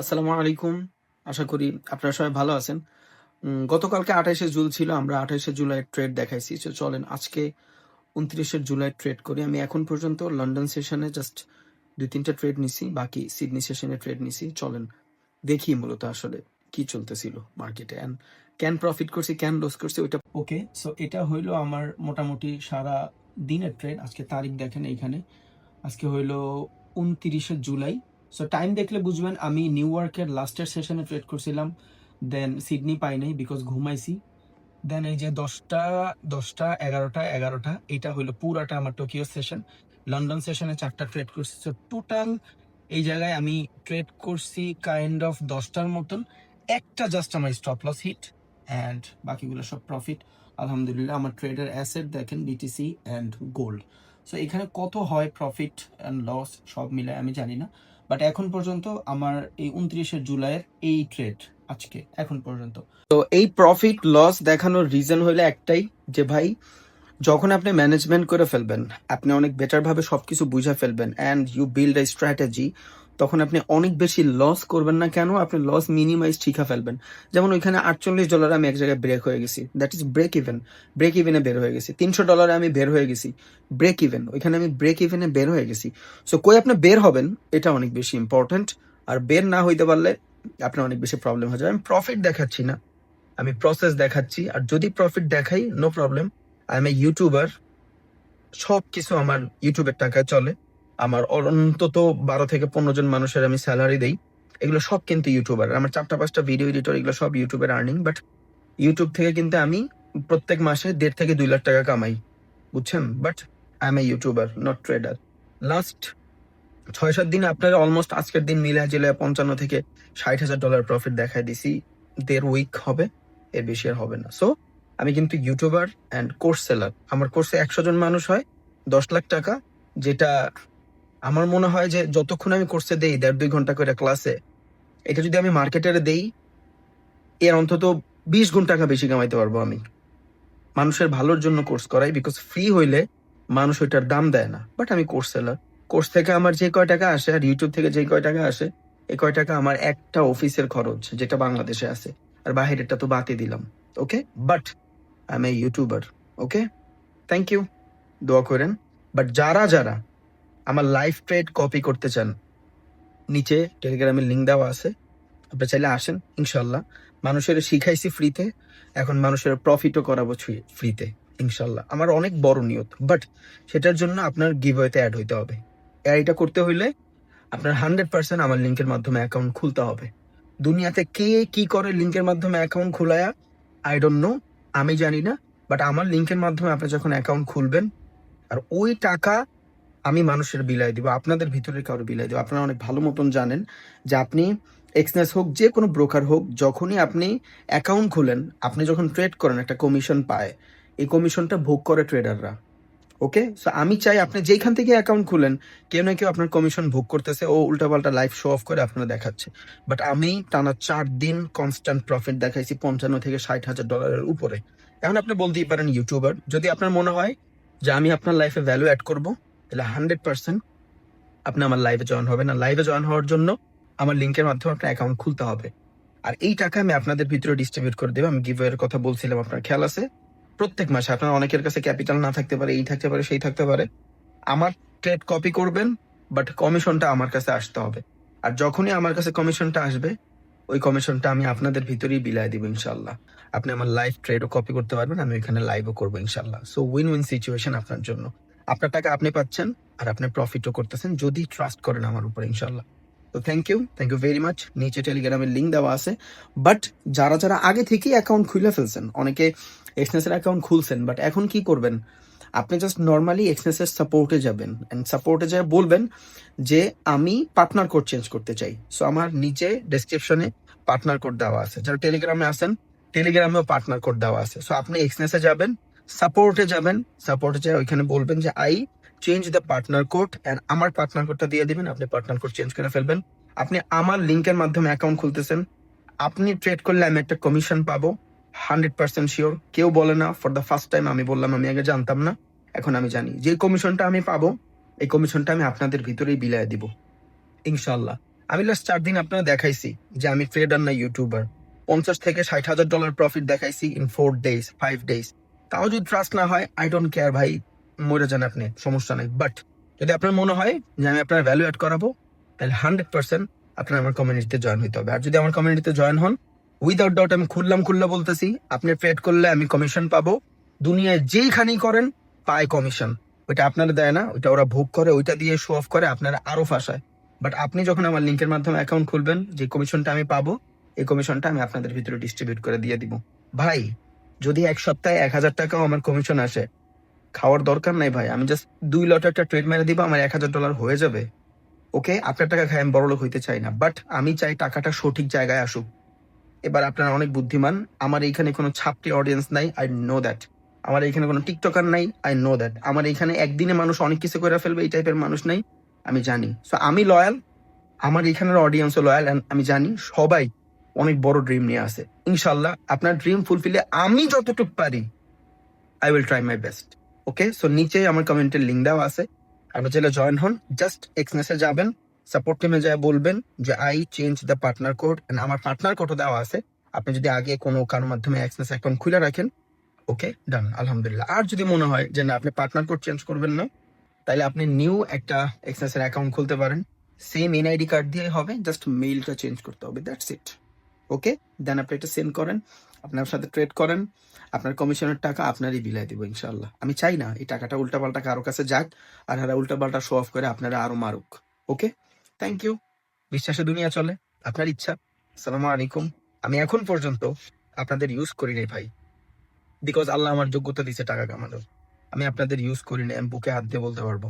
আসসালামু আলাইকুম। আশা করি আপনারা সবাই ভালো আছেন। গতকালকে আঠাইশে জুন ছিল, আমরা আঠাইশে জুলাই ট্রেড দেখাইছি। তো চলেন, আজকে উনত্রিশে জুলাই ট্রেড করি। আমি এখন পর্যন্ত লন্ডন সেশনে জাস্ট দুই তিনটা ট্রেড নিছি, বাকি সিডনি সেশনে ট্রেড নিছি। চলেন, দেখি মূলত আসলে কি চলতেছিল মার্কেটে। অ্যান্ড ক্যান প্রফিট করছি ক্যান লস করছি, ওইটা ওকে সো এটা হইল আমার মোটামুটি সারা দিনের ট্রেড। আজকে তারিখ দেখেন এইখানে। আজকে হইল উনত্রিশে জুলাই সো টাইম দেখলে বুঝবেন, আমি নিউ ইয়র্কের লাস্টের সেশনে ট্রেড করছিলাম। দেন সিডনি পাই নাই বিকজ ঘুমাইছি। দেন এই যে দশটা দশটা, এগারোটা এগারোটা এটা হইল পুরাটা আমার টোকিও সেশন লন্ডন সেশনে চারটা ট্রেড করছি। সো টোটাল এই জায়গায় আমি ট্রেড করছি কাইন্ড অফ দশটার মতন। একটা জাস্ট আমার স্টপ লস হিট অ্যান্ড বাকিগুলো সব প্রফিট আলহামদুলিল্লাহ, আমার ট্রেডের অ্যাসেট দেখেন বিটিসি অ্যান্ড গোল্ড সো এখানে কত হয় প্রফিট অ্যান্ড লস সব মিলে আমি জানি না। বাট এখন পর্যন্ত আমার এই উনত্রিশে জুলাইয়ের এই ট্রেড আজকে, এখন পর্যন্ত। তো এই প্রফিট লস দেখানোর রিজন হলো একটাই যে ভাই, যখন আপনি ম্যানেজমেন্ট করে ফেলবেন, আপনি অনেক বেটার ভাবে সবকিছু বুঝে ফেলবেন and you build a strategy তখন আপনি অনেক বেশি লস করবেন না। কেন? আপনি লস মিনিমাইজ ঠিকা ফেলবেন। যেমন ওইখানে আটচল্লিশ ডলার আমি এক জায়গায় ব্রেক হয়ে গেছি। That is break even break ইভেনে বের হয়ে গেছি। তিনশো ডলারে আমি বের হয়ে গেছি। ব্রেক ইভেন ওইখানে আমি ব্রেক ইভেনে বের হয়ে গেছি। সো কই আপনি বের হবেন? এটা অনেক বেশি ইম্পর্ট্যান্ট আর বের না হইতে পারলে আপনার অনেক বেশি প্রবলেম হয়ে যাবে। আমি প্রফিট দেখাচ্ছি না। আমি প্রসেস দেখাচ্ছি। আর যদি প্রফিট দেখাই no problem I am a YouTuber সব কিছু আমার ইউটিউবের টাকায় চলে। আমার অন্তত বারো থেকে পনেরো জন মানুষের আমি স্যালারি দেই। এগুলো সব কিন্তু ইউটিউবার আমার চারটা পাঁচটা ভিডিও এডিটর এগুলো সব ইউটিউবের আর্নিং বাট ইউটিউব থেকে কিন্তু আমি প্রত্যেক মাসে দেড় থেকে দুই লাখ টাকা কামাই, বুঝছেন? But I am a YouTuber not trader last ছয় সাত দিন আপনার অলমোস্ট আজকের দিন মিলে জিলে পঞ্চান্ন থেকে ষাট হাজার ডলার প্রফিট দেখায় দিছি। দেড় উইক হবে, এর বেশি আর হবে না। সো আমি কিন্তু ইউটিউবার অ্যান্ড কোর্স সেলার আমার কোর্সে একশো জন মানুষ হয়, দশ লাখ টাকা, যেটা আমার মনে হয় যে যতক্ষণ আমি কোর্সে দেই, দেড় দুই ঘণ্টা করে ক্লাসে এটা যদি আমি মার্কেটারে দেই, এর অন্তত বিশ গুণ টাকা বেশি কামাইতে পারব আমি। মানুষের ভালোর জন্য কোর্স করাই বিকজ ফ্রি হইলে মানুষ ওইটার দাম দেয় না। বাট আমি কোর্স সেলার কোর্স থেকে আমার যে কয় টাকা আসে, আর ইউটিউব থেকে যে কয় টাকা আসে এই কয় টাকা আমার একটা অফিসের খরচ, যেটা বাংলাদেশে আছে। আর বাহিরেরটা তো বাতি দিলাম okay but a YouTuber okay thank you দোয়া করেন। বাট যারা যারা আমার লাইফ ট্রেড কপি করতে চান, নিচে টেলিগ্রামের লিঙ্ক দেওয়া আছে। আপনি চাইলে আসেন, ইনশাল্লাহ। মানুষের শিখাইছি ফ্রিতে এখন মানুষের প্রফিটও করাবো ফ্রিতে ইনশাল্লাহ। আমার অনেক বড় নিয়ত বাট সেটার জন্য আপনার গিভওয়েতে অ্যাড হইতে হবে। এটা করতে হইলে আপনার হান্ড্রেড পার্সেন্ট আমার লিঙ্কের মাধ্যমে অ্যাকাউন্ট খুলতে হবে। দুনিয়াতে কে কি করে লিঙ্কের মাধ্যমে অ্যাকাউন্ট খোলায়া আই ডোন্ট নো আমি জানি না বাট আমার লিঙ্কের মাধ্যমে আপনি যখন অ্যাকাউন্ট খুলবেন, আর ওই টাকা আমি মানুষের বিলাই দিব, আপনাদের ভিতরে কারও বিলাই দিব। আপনারা অনেক ভালো মতন জানেন যে আপনি এক্সনেস হোক, যে কোনো ব্রোকার হোক, যখনই আপনি অ্যাকাউন্ট খুলেন, আপনি যখন ট্রেড করেন, একটা কমিশন পায়। এই কমিশনটা ভোগ করে ট্রেডাররা। ওকে? সো আমি চাই আপনি যেইখান থেকে অ্যাকাউন্ট খুলেন, কেউ না কেউ আপনার কমিশন ভোগ করতেছে, ও উল্টাপাল্টা লাইফ শো অফ করে আপনারা দেখাচ্ছে। বাট আমি টানা চার দিন কনস্ট্যান্ট প্রফিট দেখাইছি পঞ্চান্ন থেকে ষাট হাজার ডলারের উপরে। এখন আপনি বলতেই পারেন ইউটিউবার যদি আপনার মনে হয় যে আমি আপনার লাইফে ভ্যালু অ্যাড করব তাহলে হান্ড্রেড পার্সেন্ট আপনি আমার লাইভে জয়েন হবেন। আর লাইভে জয়েন হওয়ার জন্য আমার লিঙ্কের মাধ্যমে আপনার অ্যাকাউন্ট খুলতে হবে। আর এই টাকা আমি আপনাদের ভিতরে ডিস্ট্রিবিউট করে দেবো। আমি গিভওয়ের কথা বলছিলাম, আপনার খেয়াল আছে? প্রত্যেক মাসে আপনার অনেকের কাছে ক্যাপিটাল না থাকতে পারে, এই থাকতে পারে, সেই থাকতে পারে। আমার ট্রেড কপি করবেন বাট কমিশনটা আমার কাছে আসতে হবে। আর যখনই আমার কাছে কমিশনটা আসবে, ওই কমিশনটা আমি আপনাদের ভিতরেই বিলায় দিব ইনশাল্লাহ আপনি আমার লাইভ ট্রেডও কপি করতে পারবেন, আমি এখানে লাইভও করব ইনশাল্লাহ সো উইন উইন সিচুয়েশন আপনার জন্য। আপনার টাকা আপনি পাচ্ছেন আর আপনি প্রফিটও করতেছেন, যদি ট্রাস্ট করেন আমার উপর ইনশাল্লাহ তো thank you thank you very much নিচে টেলিগ্রামের লিঙ্ক দেওয়া আছে। বাট যারা যারা আগে থেকেই অ্যাকাউন্ট খুলে ফেলছেন, অনেকে এক্সনেসের অ্যাকাউন্ট খুলছেন বাট এখন কি করবেন? আপনি জাস্ট নর্মালি এক্সনেসের সাপোর্টে যাবেন। অ্যান্ড সাপোর্টে যায় বলবেন যে, আমি পার্টনার কোড চেঞ্জ করতে চাই। সো আমার নিচে ডেসক্রিপশনে পার্টনার কোড দেওয়া আছে। যারা টেলিগ্রামে আসেন টেলিগ্রামেও পার্টনার কোড দেওয়া আছে। সো আপনি এক্সনেসে যাবেন সাপোর্টে যাবেন সাপোর্টে যায় ওইখানে বলবেন যে I change the partner code and আমার পার্টনার কোডটা দিয়ে দিবেন, আপনি পার্টনার কোড চেঞ্জ করে ফেলবেন। আপনি আমার লিঙ্কের মাধ্যমে অ্যাকাউন্ট খুলতেছেন। আপনি ট্রেড করলে আমি একটা কমিশন পাবো হান্ড্রেড পার্সেন্ট শিওর কেউ বলে না ফর দ্য ফার্স্ট টাইম আমি বললাম, আমি আগে জানতাম না, এখন আমি জানি। যে কমিশনটা আমি পাবো, এই কমিশনটা আমি আপনাদের ভিতরেই বিলায় দিব। ইনশাল্লাহ আমি লাস্ট চার দিন আপনারা দেখাইছি যে আমি ট্রেডার না ইউটিউবার পঞ্চাশ থেকে ষাট হাজার ডলার প্রফিট দেখাইছি in four days five days তাও যদি ট্রাস্ট না হয় আই ডোন্ট কেয়ার ভাই, মরে যান আপনি, সমস্যা নাই। বাট যদি আপনার মনে হয় যে আমি আপনার ভ্যালু অ্যাড করাবো, তাহলে হান্ড্রেড পার্সেন্ট আপনার আমার কমিউনিটিতে জয়েন হইতে হবে। আর যদি আমার কমিউনিটিতে জয়েন হন উইদাউট ডাউট আমি খুললাম খুললা বলতেছি, আপনি ট্রেড করলে আমি কমিশন পাবো। দুনিয়ায় যেইখানেই করেন, পায় কমিশন ওইটা আপনারা দেয় না, ওইটা ওরা ভোগ করে, ওইটা দিয়ে শো অফ করে, আপনারা আরও ফাঁসায়। বাট আপনি যখন আমার লিঙ্কের মাধ্যমে অ্যাকাউন্ট খুলবেন, যে কমিশনটা আমি পাবো, এই কমিশনটা আমি আপনাদের ভিতরে ডিস্ট্রিবিউট করে দিয়ে দিব। ভাই যদি এক সপ্তাহে এক হাজার টাকাও আমার কমিশন আসে, খাওয়ার দরকার নাই ভাই। আমি জাস্ট দুই লট একটা ট্রেড মেরে দিব, আমার এক হাজার ডলার হয়ে যাবে। ওকে, আপনার টাকা খাই, আমি বড় লোক হইতে চাই না। বাট আমি চাই টাকাটা সঠিক জায়গায় আসুক। এবার আপনারা অনেক বুদ্ধিমান। আমার এইখানে কোনো ছাপটি অডিয়েন্স নাই আই নো দ্যাট আমার এখানে কোনো টিকটকার নাই আই নো দ্যাট আমার এখানে একদিনে মানুষ অনেক কিছু করে ফেলবে, এই টাইপের মানুষ নাই, আমি জানি। সো আমি লয়াল আমার এখানের অডিয়েন্সও লয়াল আমি জানি সবাই অনেক বড় ড্রিম নিয়ে আসে ইনশাল্লাহ আপনার ড্রিম ফুলফিলে আমি যতটুকু পারি I will try my best okay so নিচে আমার কমেন্টের লিঙ্ক দেওয়া আছে। আপনি চাইলে জয়েন হন। জাস্ট এক্সনেসে যাবেন সাপোর্ট টিমে যায় বলবেন যে I change the partner code and আমার পার্টনার কোডও দেওয়া আছে। আপনি যদি আগে কোনো কারোর মাধ্যমে এক্সনেস অ্যাকাউন্ট খুলে রাখেন ওকে ডান আলহামদুলিল্লাহ। আর যদি মনে হয় যে, না, আপনি পার্টনার কোড চেঞ্জ করবেন না তাহলে আপনি নিউ একটা এক্সনেসের অ্যাকাউন্ট খুলতে পারেন। সেম এনআইডি কার্ড দিয়ে হবে জাস্ট মেইলটা চেঞ্জ করতে হবে দ্যাটস ইট ওকে? দেন আপনি এটা সেন্ড করেন, আপনার সাথে ট্রেড করেন, আপনার কমিশনের টাকা আপনারই বিলাই দিব ইনশাল্লাহ আমি চাই না, এই টাকাটা উল্টাপাল্টা কারও কাছে যাক, আর এরা উল্টাপাল্টা শো অফ করে আপনারা আরও মারুক, ওকে? থ্যাংক ইউ বিশ্বাসে দুনিয়া চলে, আপনার ইচ্ছা। আসসালামু আলাইকুম। আমি এখন পর্যন্ত আপনাদের ইউজ করি নাই ভাই বিকজ আল্লাহ আমার যোগ্যতা দিচ্ছে টাকা কামানোর। আমি আপনাদের ইউজ করি নাই, আমি বুকে হাত দিয়ে বলতে পারব।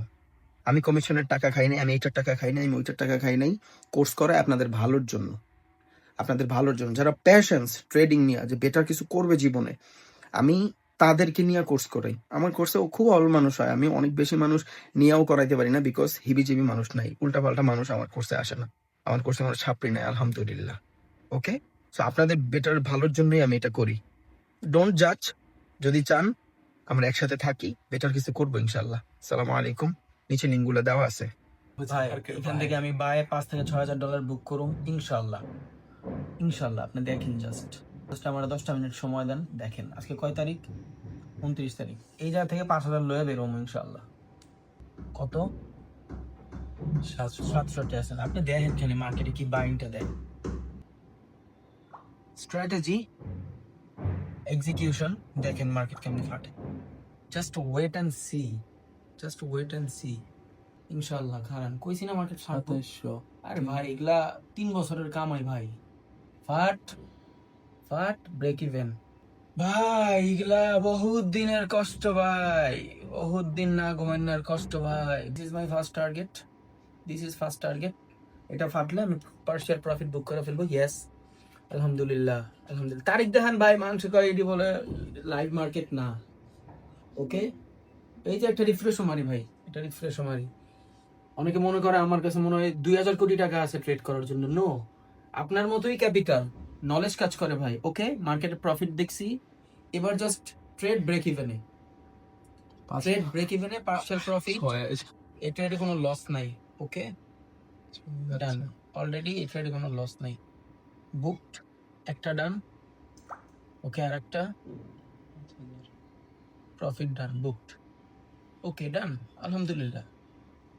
আমি কমিশনের টাকা খাই নাই, আমি এইটার টাকা খাই নাই, আমি ওইটার টাকা খাই নাই কোর্স করা আপনাদের ভালোর জন্য। আপনাদের ভালোর জন্য। যারা প্যাশনস ট্রেডিং নিয়ে যে বেটার কিছু করবে জীবনে আমি তাদেরকে নিয়ে কোর্স করাই। আমার কোর্সে ও খুব অল্প মানুষ হয় আমি অনেক বেশি মানুষ নিয়েও করাইতে পারি না বিকজ হিবিজিবি মানুষ নাই। উল্টাপাল্টা মানুষ আমার কোর্সে আসে না। আমার কোর্সে আমার ছাপড়ি নাই আলহামদুলিল্লাহ। ওকে সো আপনাদের বেটার ভালোর জন্যই আমি এটা করি। ডোন্ট জাজ যদি চান আমরা একসাথে থাকি বেটার কিছু করব ইনশাল্লাহ সালাম আলাইকুম। নিচে লিঙ্কগুলো দেওয়া আছে। এখান থেকে আমি বায়ে পাঁচ থেকে ছয় হাজার ডলার বুক করুম ইনশাল্লাহ ইনশাল্লাহ আপনি দেখেন জাস্ট জাস্ট আমার দশটা মিনিট সময় দেন দেখেন আজকে কয় তারিখ? উনত্রিশ তারিখ। এই জায়গা থেকে পাঁচ হাজার লয়ে বেরোম ইনশাল্লাহ কত? সাতষট্টি। আছেন আপনি দেখেন খালি মার্কেটে কি বাইংটা দেয়। স্ট্র্যাটেজি এক্সিকিউশন দেখেন মার্কেট কেমনি ফাটে just wait and see just wait and see ইনশাল্লাহ খারান। কইছি না মার্কেট সাতাইশশো। আরে ভাই এগুলা তিন বছরের কামাই ভাই। ফাট ফাট ব্রেক ইভেন ভাই, এগুলা বহুত দিনের কষ্ট ভাই। বহুত দিন না ঘুমানোর কষ্ট ভাই। This is my first target this is first target এটা ফাটলে আমি পার্সিয়াল প্রফিট বুক করে ফেলব। ইয়েস আলহামদুলিল্লাহ। আলহামদুলিল্লাহ। তারিখ দেখান ভাই মানুষ করে এটি বলে লাইভ মার্কেট না। ওকে এই যে একটা রিফ্রেশও মারি ভাই। এটা রিফ্রেশও মারি অনেকে মনে করে আমার কাছে মনে হয় দুই হাজার কোটি টাকা আছে ট্রেড করার জন্য। নো আপনার মতোই ক্যাপিটাল নলেজ কাজ করে ভাই ওকে মার্কেটে প্রফিট দেখছি এবার জাস্ট ট্রেড ব্রেক ইভেনে ট্রেড ব্রেক ইভেনে পার্শিয়াল প্রফিট এই ট্রেডে কোনো লস নাই ওকে ডান অলরেডি এই ট্রেডে কোনো লস নাই। বুকড একটা ডান ওকে আর একটা প্রফিট ডান বুকড ওকে ডান আলহামদুলিল্লাহ